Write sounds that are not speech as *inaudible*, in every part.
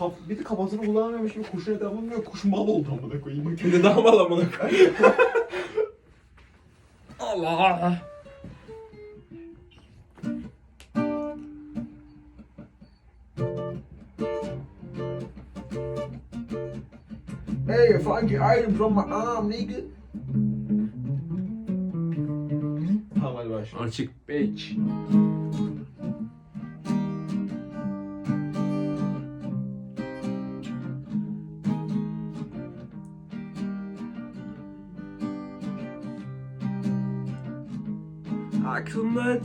Kaf, bir de kafasını kullanamıyormuş gibi kuşun etrafını dönüyor. Kuş mal oldu amına koyayım. De daha mal amına koyayım. *laughs* Allah. Hey, funky item from my arm, nigga. Tamam hadi başla. Açık beç. Aklımda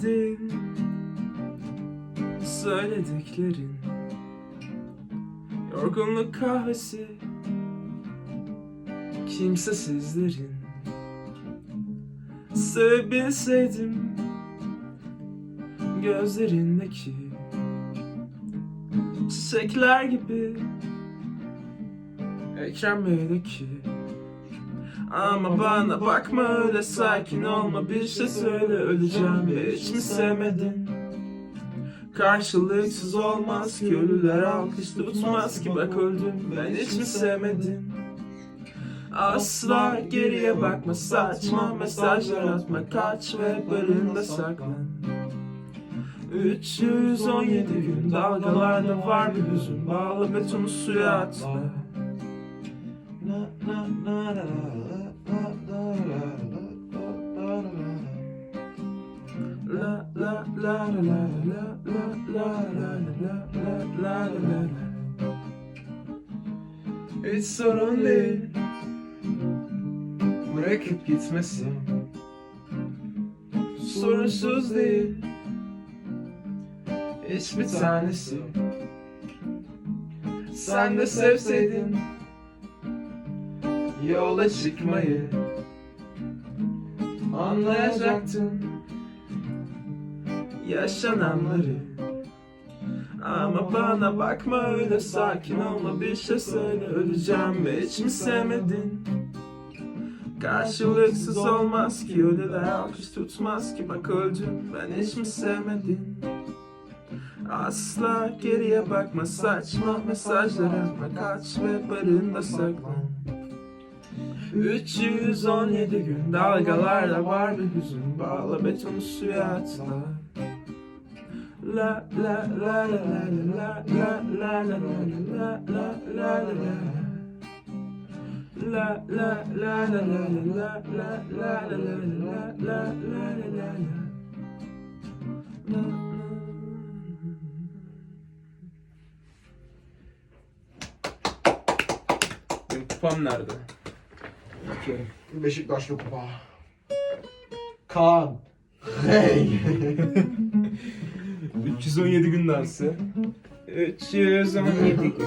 Söylediklerin. Yorgunluk kahvesi. Kimsesizlerin Sevebilseydim Gözlerindeki Çiçekler gibi Ekrem Bey'deki Ama bana bakma öyle sakin olma. Bir şey söyle öleceğim ve hiç mi sevmedin? Karşılıksız olmaz ki ölüler alkış tutmaz ki. Bak öldüm ben hiç mi sevmedin? Asla geriye bakma saçma mesajlar atma. Kaç ve barında saklan. 317 gün dalgalarda var bir hüzün. Bağla betonu suya atla Hiç sorun değil. Bırakıp gitmesi Sorunsuz değil. Hiçbir tanesi. Sen de sevseydin Yola çıkmayı Anlayacaktın. Yaşananları. Ama bana bakma öyle sakin olma. Bir şey söyle öleceğim ve hiç mi sevmedin? Karşılıksız olmaz ki ölüler alkış tutmaz ki. Bak öldüm ben hiç mi sevmedin? Asla geriye bakma saçma mesajlar atma kaç ve barında saklan 317 gün dalgalarda var bir hüzün Bağla betonu suya atla La la la la la la la la la la la la la la La la la la la la la la la la la la la la Benim kupam nerede? Beşiktaşlı kupa. Kaan. Hey. *laughs* 317 gün dansı. 317 gün. *laughs*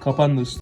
Kapandı usta.